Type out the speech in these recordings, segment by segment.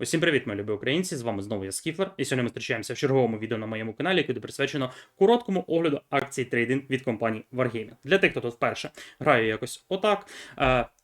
Усім привіт, мої любі українці! З вами знову я Скіфлер. І сьогодні ми зустрічаємося в черговому відео на моєму каналі, яке присвячено короткому огляду акцій трейдинг від компанії Wargaming. Для тих, хто тут вперше граю якось отак.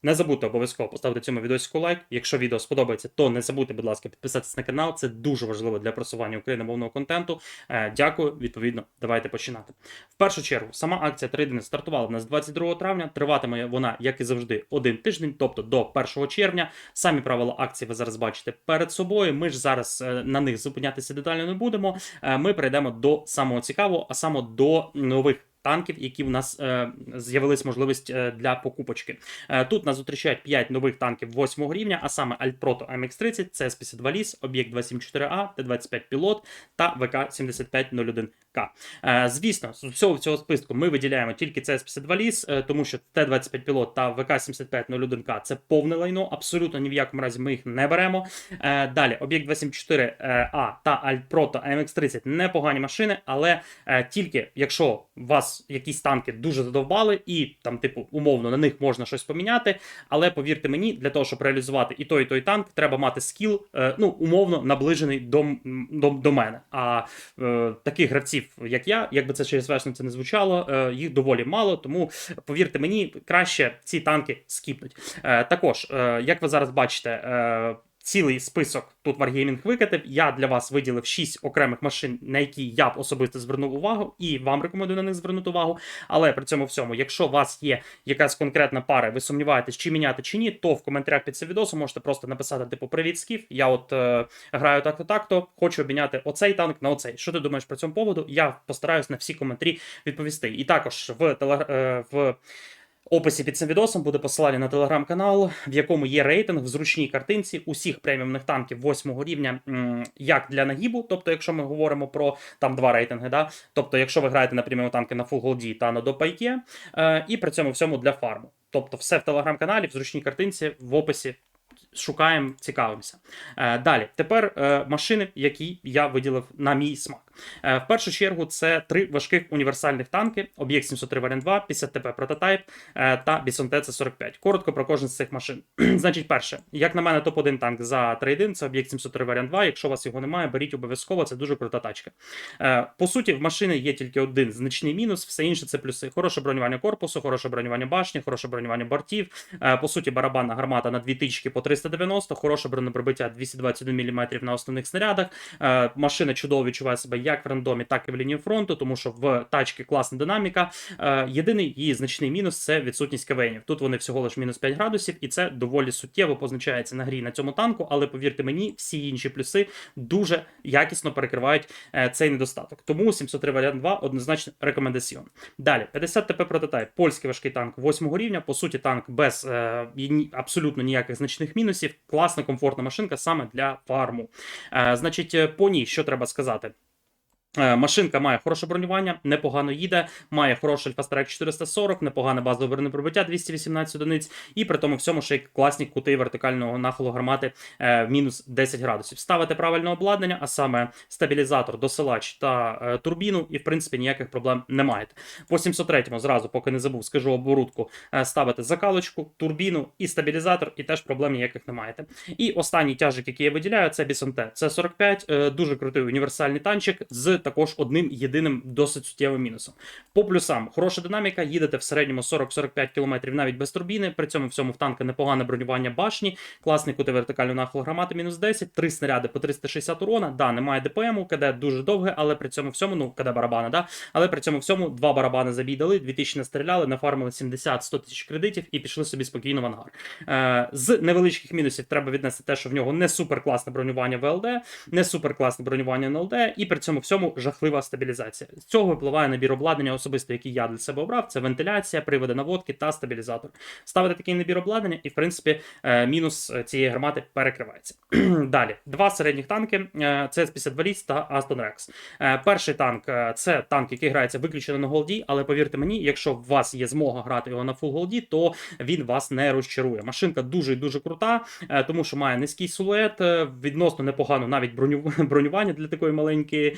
Не забудьте обов'язково поставити цьому відосику лайк. Якщо відео сподобається, то не забудьте, будь ласка, підписатися на канал. Це дуже важливо для просування україномовного контенту. Е, дякую. Відповідно, давайте починати. В першу чергу, сама акція трейдинг стартувала в нас 22 травня. Триватиме вона, як і завжди, один тиждень, тобто до 1 червня. Самі правила акції ви зараз бачите перед собою. Ми ж зараз е, на них зупинятися детально не будемо. Е, Ми перейдемо до самого цікавого, а саме до нових. Танків, які в нас е, з'явилась можливість е, для покупочки. Е, тут нас зустрічають 5 нових танків 8 рівня, а саме Альтпрото MX30, CS-52 Ліс, Об'єкт 274А, Т-25 Пілот та ВК-7501К. Е, звісно, з всього цього списку ми виділяємо тільки CS-52 Ліс, е, тому що Т-25 Пілот та ВК-7501К це повне лайно, абсолютно ні в якому разі ми їх не беремо. Е, далі, Об'єкт 274А та Альтпрото MX30 непогані машини, але тільки якщо вас якісь танки дуже задовбали, і там, типу, умовно на них можна щось поміняти. Але повірте мені, для того, щоб реалізувати і той, і той танк, треба мати скіл, е, ну, умовно наближений до, до, до мене. А е, таких гравців, як я, якби це через вершно це не звучало, е, їх доволі мало. Тому повірте мені, краще ці танки скіпнуть. Е, також, е, як ви зараз бачите, е, Цілий список тут Wargaming викатив. Я для вас виділив 6 окремих машин, на які я б особисто звернув увагу, і вам рекомендую на них звернути увагу. Але при цьому всьому, якщо у вас є якась конкретна пара, ви сумніваєтесь, чи міняти чи ні, то в коментарях під цим відосом можете просто написати: типу, привіт, скіф. Я от е, граю так-то, так-то, хочу обміняти оцей танк на оцей. Що ти думаєш про цьому поводу? Я постараюсь на всі коментарі відповісти. І також в телег... е, в описі під цим відосом буде посилання на телеграм-канал, в якому є рейтинг в зручній картинці усіх преміумних танків 8 рівня, як для нагібу. Тобто, якщо ми говоримо про там два рейтинги, да? тобто, якщо ви граєте на преміум танки на Gold та на допайке, і при цьому всьому для фарму. Тобто, все в телеграм-каналі, в зручній картинці, в описі. Шукаємо, цікавимося. Е, далі, тепер е, машини, які я виділив на мій смак. Е, в першу чергу, це три важких універсальних танки: об'єкт 703 варіант 2, 50 ТП прототайп е, та Bison TC-45. Коротко про кожен з цих машин. Значить, перше, як на мене, топ-1 танк за трейдин це об'єкт 703 варіант 2. Якщо у вас його немає, беріть обов'язково, це дуже крута тачка. Е, По суті, в машини є тільки один значний мінус, все інше це плюси. Хороше бронювання корпусу, хороше бронювання башні, хороше бронювання бортів. По суті, барабанна гармата на дві тички по 390, хороше бронепробиття 221 мм на основних снарядах. Машина чудово відчуває себе як в рандомі, так і в лінії фронту, тому що в тачки класна динаміка. Е, Єдиний її значний мінус це відсутність кавенів. Тут вони всього лише мінус 5 градусів, і це доволі суттєво позначається на грі на цьому танку. Але повірте мені, всі інші плюси дуже якісно перекривають е, цей недостаток. Тому 703 варіант 2 однозначно рекомендаціон. Далі 50 ТП прототайп, польський важкий танк 8 рівня. По суті, танк без е, абсолютно ніяких значних мінусів. Класна, комфортна машинка саме для фарму. Е, значить, е, по ній що треба сказати. Е, Машинка має хороше бронювання, непогано їде, має хороший Альфастрайк 440, непогане базове бронепробиття 218 одиниць, і при тому всьому ще й класні кути вертикального нахилу гармати е, мінус 10 градусів. Ставите правильне обладнання, а саме стабілізатор, досилач та е, турбіну, і в принципі ніяких проблем не маєте. По 703 зразу, поки не забув, скажу оборудку, ставите закалочку, турбіну і стабілізатор, і теж проблем ніяких не маєте. І останній тяжик, який я виділяю, це T. Це 45, е, дуже крутий універсальний танчик з також одним єдиним досить суттєвим мінусом. По плюсам, хороша динаміка, їдете в середньому 40-45 км навіть без турбіни. При цьому всьому в танка непогане бронювання башні, класний кути вертикального нахилу гармати мінус 10, три снаряди по 360 урона. Да, немає ДПМу, КД дуже довге, але при цьому всьому, ну КД барабани, да, але при цьому всьому два барабани забій дали, 2000 настріляли, нафармили 70-100 тисяч кредитів і пішли собі спокійно в ангар. Е, з невеличких мінусів треба віднести те, що в нього не супер класне бронювання в ЛД, не супер класне бронювання на ЛД, і при цьому всьому жахлива стабілізація. З цього випливає набір обладнання особисто, який я для себе обрав. Це вентиляція, приводи наводки та стабілізатор. Ставите такий набір обладнання, і в принципі е, мінус е, цієї гармати перекривається. Далі, два середніх танки: е, це 52 Ліс та Rex. Е, Перший танк це танк, який грається виключно на голді, але повірте мені, якщо у вас є змога грати його на фул голді, то він вас не розчарує. Машинка дуже дуже крута, тому що має низький силует, відносно непогано навіть броню, бронювання для такої маленької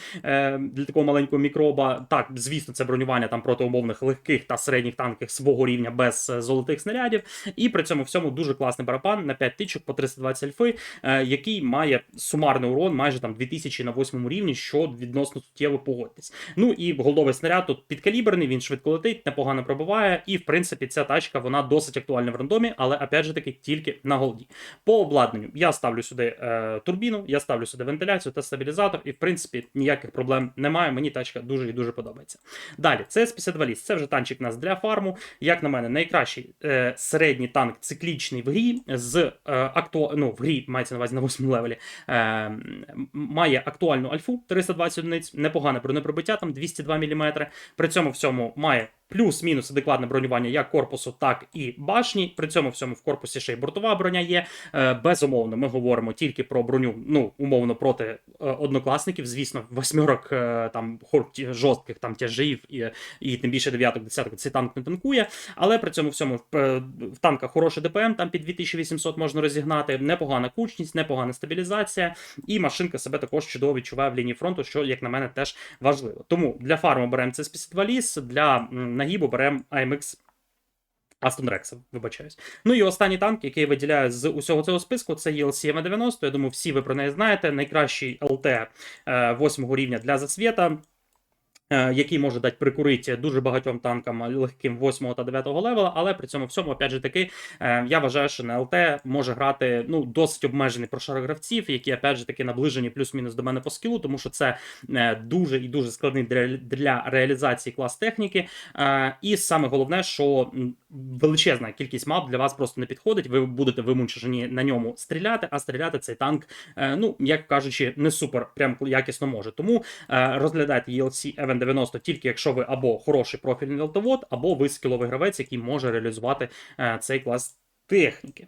для такого маленького мікроба. Так, звісно, це бронювання там проти умовних легких та середніх танків свого рівня без е, золотих снарядів. І при цьому всьому дуже класний барабан на 5 тичок по 320 альфи, е, який має сумарний урон майже там 2000 на 8 рівні, що відносно суттєво погодьтесь. Ну і головий снаряд тут підкаліберний, він швидко летить, непогано пробиває. І в принципі ця тачка вона досить актуальна в рандомі, але опять же таки тільки на голді. По обладнанню я ставлю сюди е, турбіну, я ставлю сюди вентиляцію та стабілізатор, і в принципі ніяких проблем немає. Мені тачка дуже і дуже подобається. Далі, це С-52 ліс. Це вже танчик нас для фарму. Як на мене, найкращий е, середній танк циклічний в грі з е, акту... ну, в грі мається на увазі на 8 левелі. Е, має актуальну альфу 320 одиниць, непогане бронепробиття, там 202 мм. При цьому всьому має плюс-мінус адекватне бронювання як корпусу, так і башні. При цьому всьому в корпусі ще й бортова броня є. Е, безумовно, ми говоримо тільки про броню, ну умовно проти е, однокласників. Звісно, восьмерок е, там жорстких там тяжів і, і тим більше дев'яток, десяток цей танк не танкує. Але при цьому всьому в танках хороший ДПМ, там під 2800 можна розігнати, непогана кучність, непогана стабілізація, і машинка себе також чудово відчуває в лінії фронту, що, як на мене, теж важливо. Тому для фарму беремо це 52 ліс, для нагібу беремо AMX Астон Rex, вибачаюсь. Ну і останній танк, який я виділяю з усього цього списку, це ELC M90. Я думаю, всі ви про неї знаєте. Найкращий ЛТ 8 рівня для засвіта. Е, Який може дати прикурити дуже багатьом танкам легким 8 та 9 левела, але при цьому всьому, опять же таки, е, я вважаю, що на ЛТ може грати ну досить обмежений прошар гравців, які опять же таки наближені плюс-мінус до мене по скілу, тому що це е, дуже і дуже складний для, реалізації клас техніки. І саме головне, що величезна кількість мап для вас просто не підходить. Ви будете вимушені на ньому стріляти, а стріляти цей танк, ну як кажучи, не супер прям якісно може. Тому розглядайте ELC Event 90 тільки якщо ви або хороший профільний лтовод, або ви скіловий гравець, який може реалізувати е, цей клас техніки.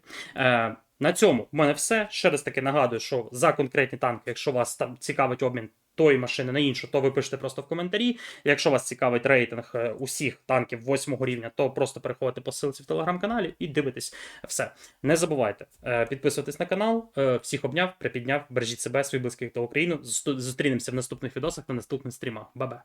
На цьому в мене все. Ще раз таки нагадую, що за конкретні танки, якщо вас там цікавить обмін тої машини на іншу, то ви пишете просто в коментарі. Якщо вас цікавить рейтинг е, усіх танків 8 рівня, то просто переходите по ссылці в телеграм-каналі і дивитесь все. Не забувайте е, підписуватись на канал. Е, Всіх обняв, припідняв, бережіть себе, своїх близьких та Україну. Зустрінемося в наступних відосах на наступних стрімах. Ба-ба.